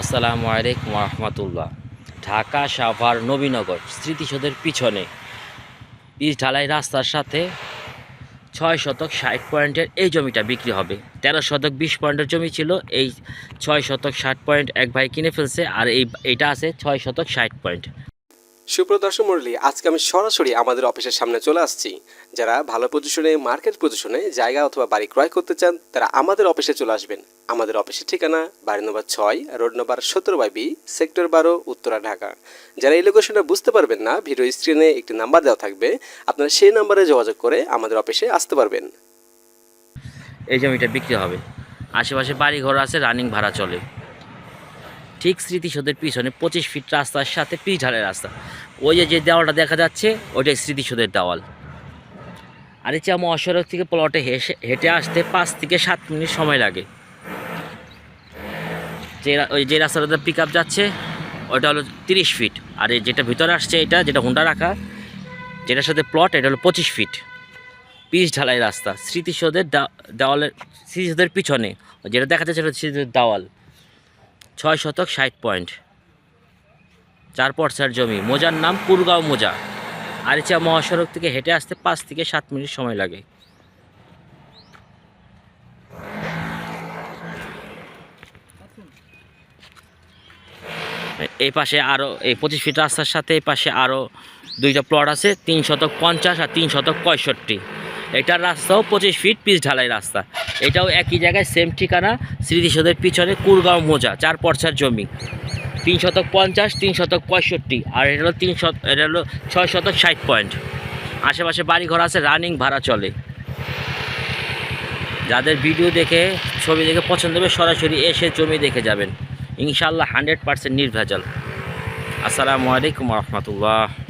আসসালামু আলাইকুম রহমতুল্লাহ ঢাকা, সাভার, নবীনগর স্মৃতিসৌধের পিছনে পিচ ঢালাই রাস্তার সাথে ছয় শতক ষাট পয়েন্টের এই জমিটা বিক্রি হবে। তেরো শতক বিশ পয়েন্টের জমি ছিল, এই ছয় শতক ষাট পয়েন্ট এক ভাই কিনে ফেলছে, আর এই এটা আছে ছয় শতক ষাট পয়েন্ট। সুপ্রদর্শক মন্ডলী আজকে আমি সরাসরি আমাদের অফিসের সামনে চলে আসছি। যারা ভালো পজিশনে মার্কেট পজিশনে জায়গা অথবা বাড়ি ক্রয় করতে চান, তারা আমাদের অফিসে চলে আসবেন। আমাদের অফিসের ঠিকানা বাড়ি নম্বর ছয়, রোড নম্বর সতেরো বাই বি, সেক্টর বারো, উত্তরা, ঢাকা। যারা এই লোকেশনটা বুঝতে পারবেন না, ভিডিও স্ক্রিনে একটি নাম্বার দেওয়া থাকবে। আপনারা সেই নাম্বারে যোগাযোগ করে আমাদের অফিসে আসতে পারবেন। এই জমিটা বিক্রি হবে। আশেপাশে বাড়ি ঘর আছে রানিং ভাড়া চলে। ঠিক স্মৃতিসৌধের পিছনে পঁচিশ ফিট রাস্তার সাথে পিচ রাস্তা। ওই যে দেওয়ালটা দেখা যাচ্ছে, ওইটাই স্মৃতিসৌধের দেওয়াল। আরিচা মহাসড়ক থেকে প্লটে হেসে, হেঁটে আসতে পাঁচ থেকে সাত মিনিট সময় লাগে। যে ওই যে রাস্তাটাতে পিক আপ যাচ্ছে ওটা হলো তিরিশ ফিট আর যেটা ভিতরে আসছে, এটা যেটা হুন্ডা রাখা, যেটার সাথে প্লট এটা হলো পঁচিশ ফিট পিচ ঢালাই রাস্তা। স্মৃতিসৌধের দেওয়ালের, স্মৃতিসৌধের পিছনে, যেটা দেখা যাচ্ছে, সেটা স্মৃতিসৌধের দেওয়াল। ছয় শতক ষাট পয়েন্ট। চার পর্সার জমি। মোজার নাম পুরগাঁও মোজা। আরিচা মহাসড়ক থেকে হেঁটে আসতে পাঁচ থেকে সাত মিনিট সময় লাগে। এই পাশে আরও এই পঁচিশ ফিট রাস্তার সাথে এই পাশে আরও দুইটা প্লট আছে, তিন শতক পঞ্চাশ আর তিন শতক পঁয়ষট্টি। এটার রাস্তাও পঁচিশ ফিট পিচ ঢালাই রাস্তা। এটাও একই জায়গায় সেম ঠিকানা, স্মৃতিসৌধের পিছনে কুরগাঁও মোজা, চার পর্চার জমি। তিন শতক পঞ্চাশ, তিন শতক পঁয়ষট্টি, আর এটা হলো তিন শত এটা হলো ছয় শতক ষাট পয়েন্ট আশেপাশে বাড়ি ঘর আছে রানিং ভাড়া চলে। যাদের ভিডিও দেখে, ছবি দেখে পছন্দ হবে, সরাসরি এসে জমি দেখে যাবেন। ইনশাল্লাহ হান্ড্রেড পার্সেন্ট নির্ভেজাল। আসসালামু আলাইকুম রহমতুল্লাহ।